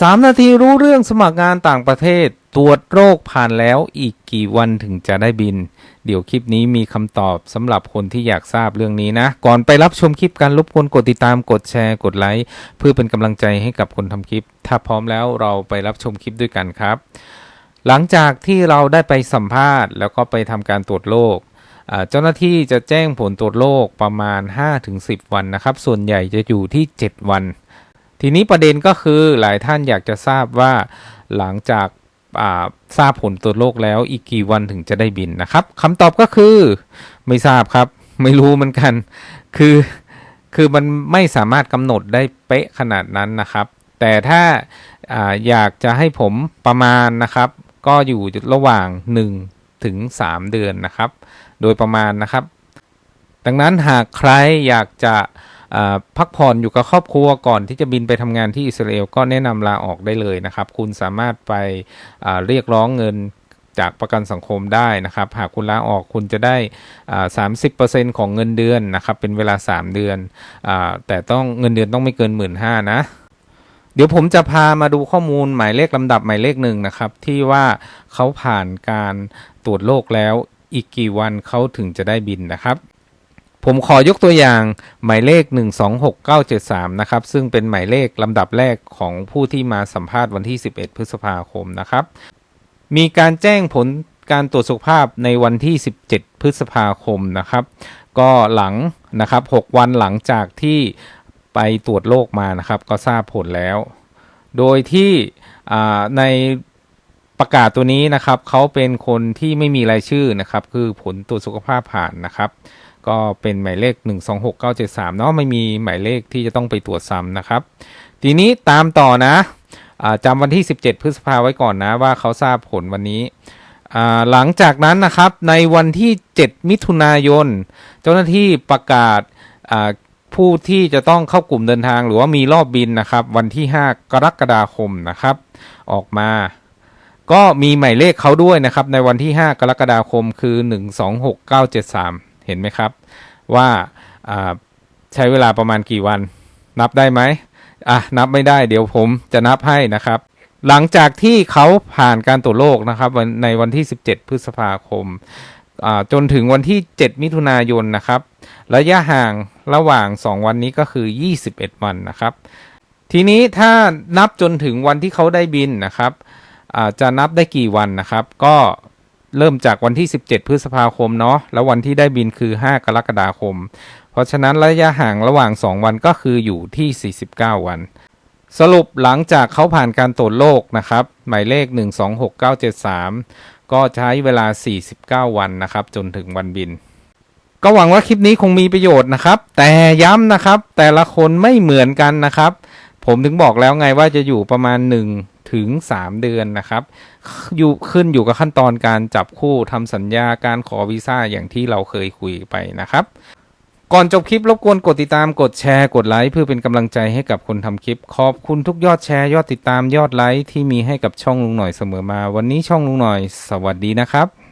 3 นาทีรู้เรื่องสมัครงานต่างประเทศ ตรวจโรคผ่านแล้วอีกกี่วันถึงจะได้บิน เดี๋ยวคลิปนี้มีคำตอบสำหรับคนที่อยากทราบเรื่องนี้นะ ก่อนไปรับชมคลิปการรบกวนกดติดตามกดแชร์กดไลค์เพื่อเป็นกำลังใจให้กับคนทำคลิป ถ้าพร้อมแล้วเราไปรับชมคลิปด้วยกันครับ หลังจากที่เราได้ไปสัมภาษณ์ แล้วก็ไปทำการตรวจโรคเจ้าหน้าที่จะแจ้งผลตรวจโรคประมาณ 5-10 วันนะครับ ส่วนใหญ่จะอยู่ที่ 7 วัน ทีนี้ประเด็นก็คือหลายท่านอยากจะทราบว่าหลังจากาทราบผลตรวจโรคแล้วอีกกี่วันถึงจะได้บินนะครับคำตอบก็คือไม่ทราบครับ ไม่รู้เหมือนกัน คือคือมันไม่สามารถกำหนดได้เป๊ะขนาดนั้นนะครับ แต่ถ้าอาอยากจะให้ผมประมาณนะครับ ก็อยู่ระหว่าง 1 ถึง 3 เดือนนะครับ โดยประมาณนะครับ ดังนั้นหากใครอยากจะ พักผ่อนอยู่กับครอบครัวก่อนที่จะบินไปทำงานที่อิสราเอลก็แนะนำลาออกได้เลยนะครับ คุณสามารถไปเรียกร้องเงินจากประกันสังคมได้นะครับ หากคุณลาออกคุณจะได้อ่า30%ของเงินเดือนนะครับ เป็นเวลา3เดือนอแต่ต้องเงินเดือนต้องไม่เกิน1 5ื่นนะเดี๋ยวผมจะพามาดูข้อมูลหมายเลขลำดับหมายเลขหนึ่งนะครับ ที่ว่าเขาผ่านการตรวจโรคแล้วอีกกี่วันเขาถึงจะได้บินนะครับ ผมขอยกตัวอย่างหมายเลข 126973 นะครับ ซึ่งเป็นหมายเลขลำดับแรกของผู้ที่มาสัมภาษณ์วันที่ 11 พฤษภาคมนะครับ มีการแจ้งผลการตรวจสุขภาพในวันที่ 17 พฤษภาคมนะครับ ก็หลังนะครับ 6 วันหลังจากที่ไปตรวจโรคมานะครับ ก็ทราบผลแล้ว โดยที่ในประกาศตัวนี้นะครับ เขาเป็นคนที่ไม่มีรายชื่อนะครับ คือผลตรวจสุขภาพผ่านนะครับ ก็เป็นหมายเลข 126973 เนาะไม่มีหมายเลขที่จะต้องไปตรวจซ้ำนะครับ ทีนี้ตามต่อนะจำวันที่ 17 พฤษภาไว้ก่อนนะว่าเขาทราบผลวันนี้ หลังจากนั้นนะครับในวันที่ 7 มิถุนายน เจ้าหน้าที่ประกาศผู้ที่จะต้องเข้ากลุ่มเดินทางหรือว่ามีรอบบินนะครับ วันที่ 5 กรกฎาคมนะครับ ออกมา ก็มีหมายเลขเขาด้วยนะครับ ในวันที่ 5 กรกฎาคมคือ 126973 เห็นไหมครับ ว่าใช้เวลาประมาณกี่วัน นับได้ไหมอะนับไม่ได้เดี๋ยวผมจะนับให้นะครับ หลังจากที่เขาผ่านการตรวจโรคนะครับในวันที่ 17 พฤษภาคมจนถึงวันที่ 7 มิถุนายนนะครับ ระยะห่างระหว่าง 2 วันนี้ก็คือ 21 วันนะครับ ทีนี้ถ้านับจนถึงวันที่เขาได้บินนะครับจะนับได้กี่วันนะครับ ก็ เริ่มจากวันที่ 17 พฤษภาคมเนาะแล้ววันที่ได้บินคือ 5 กรกฎาคม เพราะฉะนั้นระยะห่างระหว่าง 2 วันก็คืออยู่ที่ 49 วัน สรุปหลังจากเขาผ่านการตรวจโรคนะครับ หมายเลข 126973 ก็ใช้เวลา 49 วันนะครับ จนถึงวันบิน ก็หวังว่าคลิปนี้คงมีประโยชน์นะครับ แต่ย้ำนะครับ แต่ละคนไม่เหมือนกันนะครับ ผมถึงบอกแล้วไงว่าจะอยู่ประมาณ 1 ถึง 3 เดือนนะครับ อยู่ขึ้นอยู่กับขั้นตอนการจับคู่ทำสัญญาการขอวีซ่าอย่างที่เราเคยคุยไปนะครับ ก่อนจบคลิปรบกวนกดติดตามกดแชร์กดไลค์เพื่อเป็นกำลังใจให้กับคนทำคลิป ขอบคุณทุกยอดแชร์ยอดติดตามยอดไลค์ที่มีให้กับช่องลุงหน่อยเสมอมา วันนี้ช่องลุงหน่อย สวัสดีนะครับ